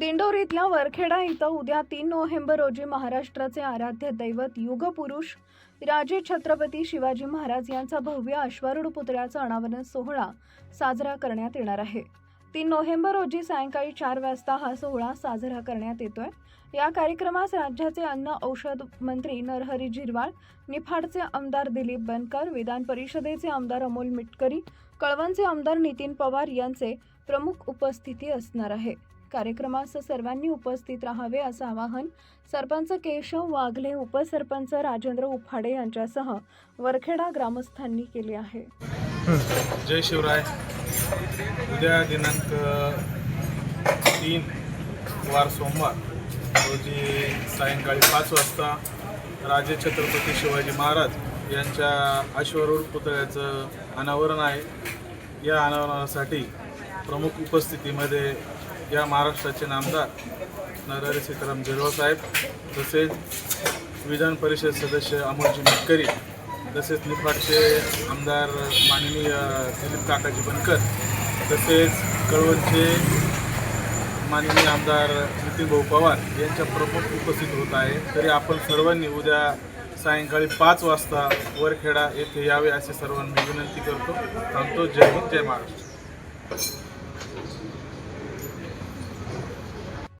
वरखेडा इथं उद्या तीन नोव्हेंबर रोजी महाराष्ट्राचे आराध्य दैवत युगपुरुष राजे छत्रपती शिवाजी महाराज यांचा भव्य अश्वारूढ पुतळ्याचा अनावरण सोहळा साजरा करण्यात येणार आहे. तीन नोव्हेंबर रोजी सायंकाळी चार वाजता हा सोहळा साजरा करण्यात येतोय. या कार्यक्रमास राज्याचे अन्न औषध मंत्री नरहरी झिरवाळ निफाडचे आमदार दिलीप बनकर विधान परिषदेचे आमदार अमोल मिटकरी कळवणचे आमदार नितीन पवार यांचे प्रमुख उपस्थिती असणार आहे. कार्यक्रमास सर्वांनी उपस्थित राहावे असं आवाहन सरपंच केशव वाघले उपसरपंच राजेंद्र उफाडे यांच्यासह वरखेडा ग्रामस्थांनी केले आहे. जय शिवराय. उद्या दिनांक तीन वार सोमवार रोजी सायंकाळी पाच वाजता राजे छत्रपती शिवाजी महाराज यांच्या अश्वरूढ पुतळ्याचं अनावरण आहे. या अनावरणासाठी प्रमुख उपस्थितीमध्ये या महाराष्ट्राचे नामदार नरहरी सीताराम झिरवा साहेब तसेच विधान परिषद सदस्य अमोलजी मिटकरी तसेच निफाडचे आमदार माननीय दिलीप काकाजी बनकर तसेच कळवणचे माननीय आमदार नितीन भाऊ पवार यांच्या प्रमुख उपस्थित होत आहे. तरी आपण सर्वांनी उद्या सायंकाळी पाच वाजता वरखेडा येथे यावे असे सर्वांना विनंती करतो. थांबतो. जय हिंद जय महाराष्ट्र.